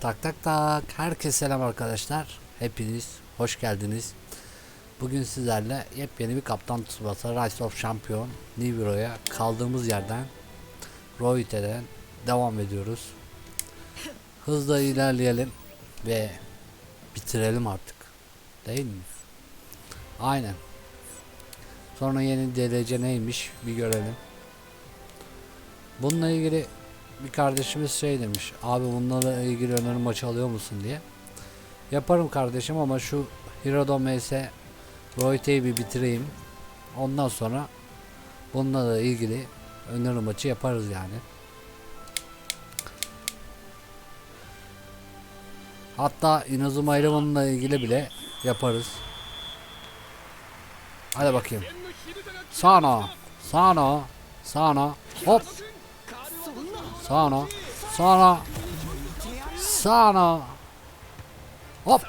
Tak tak tak. Herkese selam arkadaşlar. Hepiniz hoş geldiniz. Bugün sizlerle yepyeni bir Kaptan Tsubasa Rise of Champion New Hero'ya kaldığımız yerden Royte'den devam ediyoruz. Hızla ilerleyelim ve bitirelim artık. Değil mi? Aynen. Sonra yeni DLC neymiş bir görelim. Bununla ilgili bir kardeşimiz şey demiş. Abi bunlarla ilgili öneri maçı alıyor musun diye. Yaparım kardeşim ama şu Hirodo MS Royte'yi bir bitireyim. Ondan sonra bununla da ilgili öneri maçı yaparız yani. Hatta Inazuma Eleven'la ilgili bile yaparız. Hadi bakayım. Sana, sana, sana, hop. Sana, sana, sana. Hop.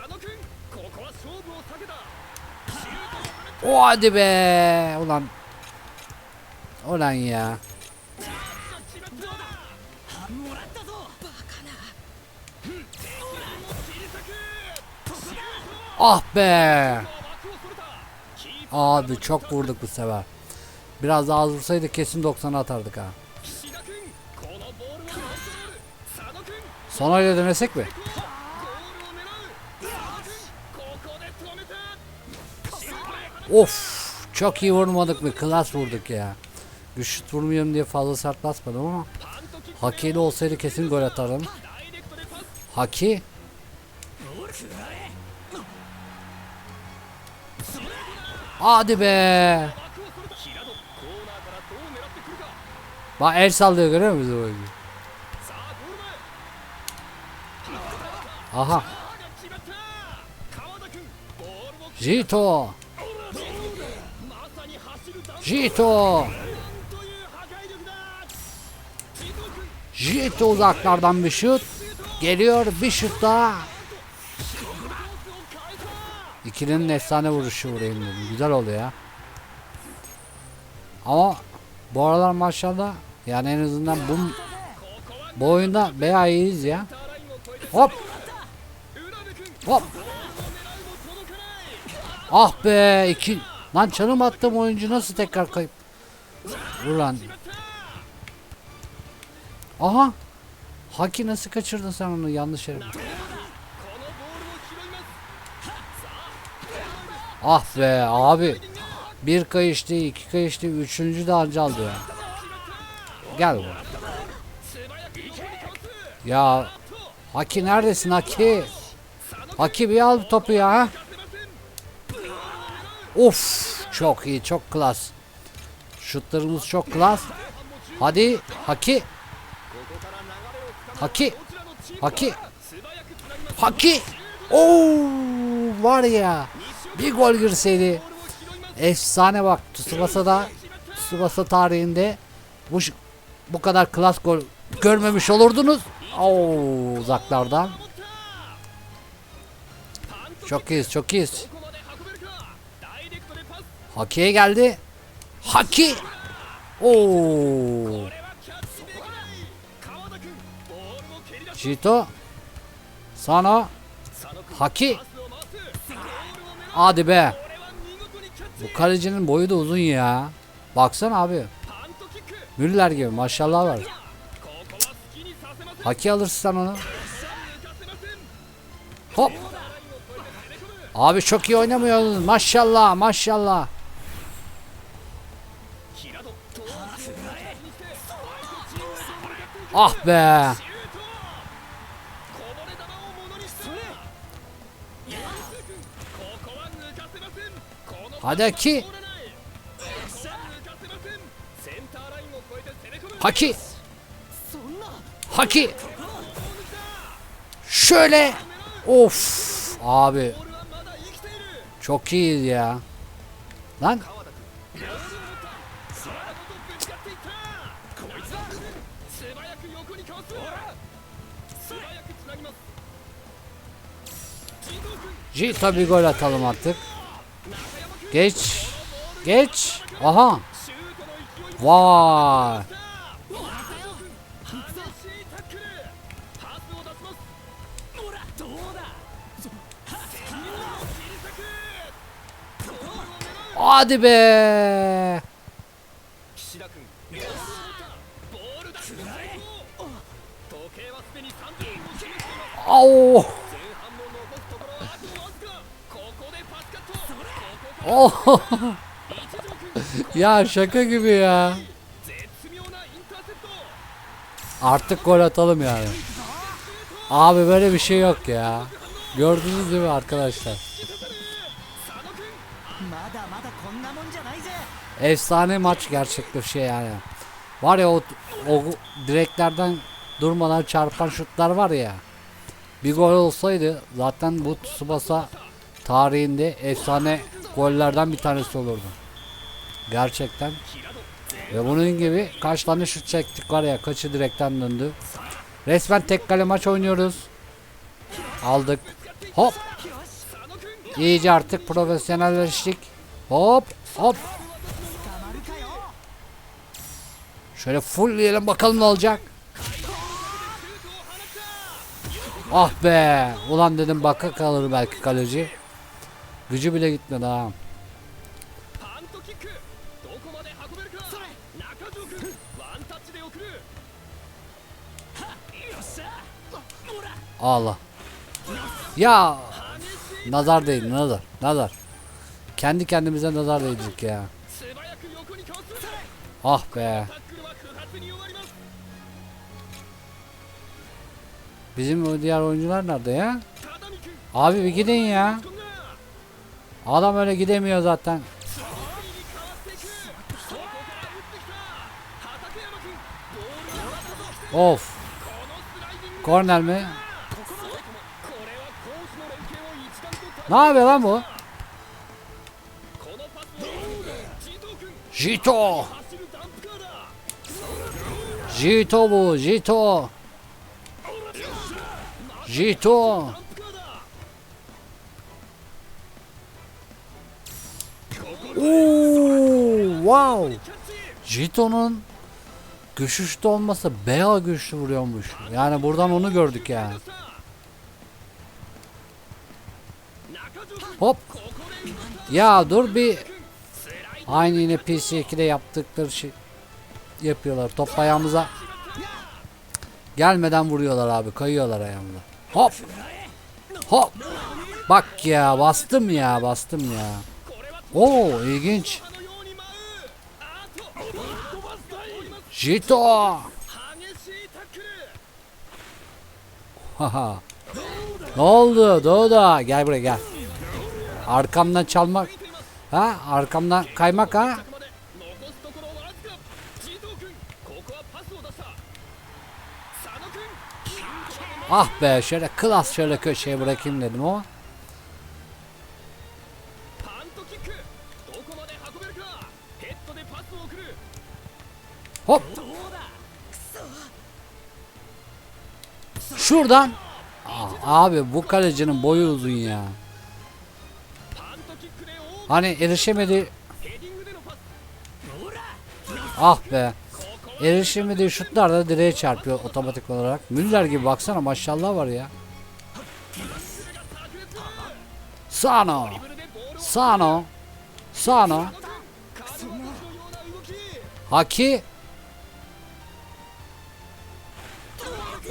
O hadi be. Ulan. Ulan ya. Ah be. Abi çok vurduk bu sefer. Biraz daha az vursaydı kesin 90 atardık ha. Sonra öyle denesek mi? Of çok iyi vurmadık mı? Klas vurduk ya. Güçlü vurmuyorum diye fazla sert basmadım ama Haki'li olsaydı kesin gol atarım. Haki Hadi be. Bak el sallıyor görüyor musun oyuncu? Aha. Jito. Jito. Jito uzaklardan bir şut. Geliyor bir şut daha. İkilinin efsane vuruşu vurayım dedim. Güzel oldu ya. Ama bu aralar maşallah yani en azından bu bu oyunda bayağı iyiyiz ya. Hop. Hop. Ah be iki. Lan çalım attım oyuncu nasıl tekrar kayıp. Ulan. Aha. Haki nasıl kaçırdın sen onu yanlış yere. Ah be abi. Bir kayıştı, iki kayıştı, üçüncü de anca aldı ya. Gel bu. Ya Haki neredesin Haki? Haki bir al topu ya. Of çok iyi çok klas. Şutlarımız çok klas. Hadi Haki. Haki. Haki. Haki. Oo var ya. Bir gol girseydi. Efsane bak Tsubasa'da Tsubasa tarihinde bu bu kadar klas gol görmemiş olurdunuz. Oo uzaklardan. Çok iyiyiz çok iyiyiz. Haki'ye geldi. Haki. Oo. Jito. Sana. Haki. Hadi be. Bu kalecinin boyu da uzun ya. Baksana abi. Müller gibi maşallah var. Haki alırsın sen onu. Hop. Abi çok iyi oynamıyorsunuz. Maşallah maşallah. Ah be. Hadi Haki. Haki. Haki. Şöyle. Of. Abi. Çok iyi ya. Lan. Jita bir gol atalım artık. Geç. Geç. Aha. Vay. Hadi be. Au. Oh. ya şaka gibi ya. Artık gol atalım yani. Abi böyle bir şey yok ya. Gördünüz değil mi arkadaşlar? Efsane maç gerçekleşiyor yani. Var ya o, o direklerden durmadan çarpan şutlar var ya. Bir gol olsaydı zaten bu Tsubasa tarihinde efsane gollerden bir tanesi olurdu. Gerçekten. Ve bunun gibi kaç tane şut çektik var ya kaçı direkten döndü. Resmen tek kale maç oynuyoruz. Aldık. Hop. İyice artık profesyonelleştik. Hop hop. Şöyle full diyelim bakalım ne olacak. Ah be. Ulan dedim baka kalır belki kaleci. Gücü bile gitmedi ha. Allah. Ya Nazar değil nazar. Nazar. Kendi kendimize nazar değdik ya. Ah be. Bizim o diğer oyuncular nerede ya? Abi bir gidin ya. Adam öyle gidemiyor zaten. Of. Korner mi? Ne yapıyor lan bu? Jito. Jito bu, Jito. Jito. Oo, wow. Jito'nun güçlü olmasa bayağı güçlü vuruyormuş. Yani buradan onu gördük yani. Hop. Ya dur bir. Aynı yine PS2'de yaptıkları şey yapıyorlar. Top ayağımıza gelmeden vuruyorlar abi. Kayıyorlar ayağımda. Hop. Hop. Bak ya bastım ya bastım ya. Oo ilginç. Jito. Haha. ne oldu Doğuda? Gel buraya gel. Arkamdan çalmak. Ha arkamdan kaymak ha. Ah be şöyle klas şöyle köşeye bırakayım dedim ama. Hop. Şuradan. Ah, abi bu kalecinin boyu uzun ya. Hani erişemedi. Ah be. Erişemediği şutlar da direğe çarpıyor otomatik olarak. Müller gibi baksana maşallah var ya. Sano. Sano. Sano. Haki.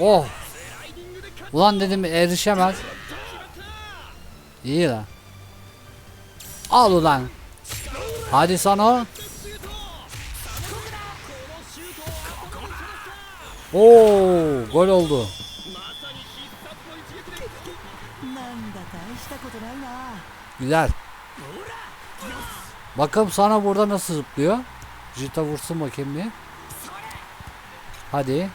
Oh. Ulan dedim erişemez. İyi lan. Al ulan. Hadi sana. Oo, gol oldu. Güzel. Bakalım sana burada nasıl zıplıyor. Jita vursun bakayım bir. Hadi.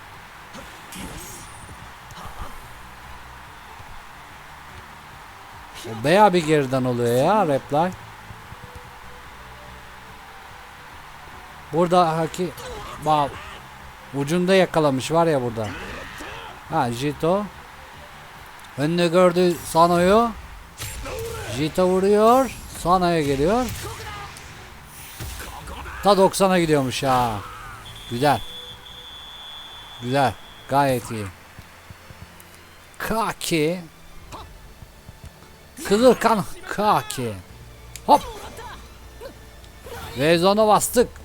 O bayağı bir geriden oluyor ya reply. Burada haki bak ucunda yakalamış var ya burada. Ha Jito. Önüne gördü Sano'yu. Jita vuruyor. Sana'ya geliyor. Ta 90'a gidiyormuş ha. Güzel. Güzel. Gayet iyi. Kaki. Kızıl kan kaki. Hop. Ve zona bastık.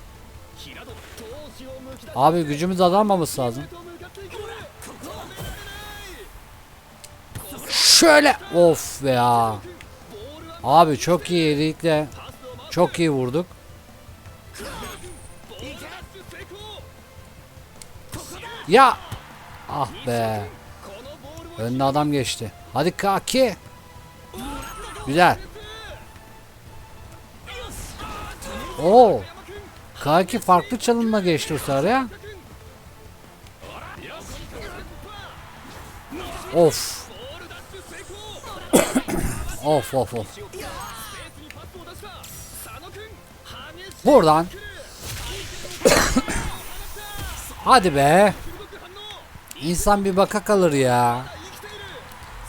Abi gücümüz azalmaması lazım. Şöyle of ya. Abi çok iyi iyilikle çok iyi vurduk. Ya ah be. Önüne adam geçti. Hadi Kaki. Güzel. Oo. Kaki farklı çalınma geçti Sarı'ya. Of. of of of. Buradan. Hadi be. İnsan bir baka kalır ya.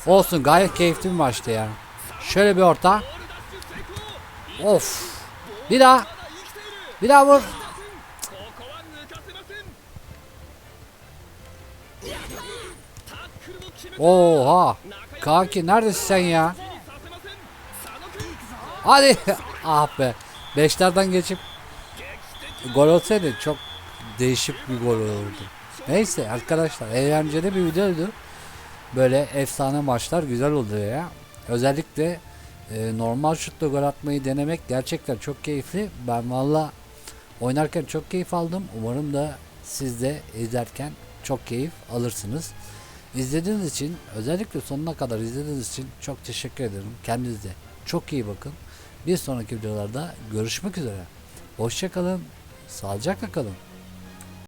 Olsun gayet keyifli bir maçtı ya. Şöyle bir orta. Of. Bir daha. Bir daha vur. Oha. Kanki neredesin sen ya? Hadi. ah be. Beşlerden geçip gol olsaydı çok değişik bir gol olurdu. Neyse arkadaşlar eğlenceli bir videoydu. Böyle efsane maçlar güzel oluyor ya. Özellikle e, normal şutla gol atmayı denemek gerçekten çok keyifli. Ben valla oynarken çok keyif aldım. Umarım da siz de izlerken çok keyif alırsınız. İzlediğiniz için özellikle sonuna kadar izlediğiniz için çok teşekkür ederim. Kendinize çok iyi bakın. Bir sonraki videolarda görüşmek üzere. Hoşçakalın. Sağlıcakla kalın.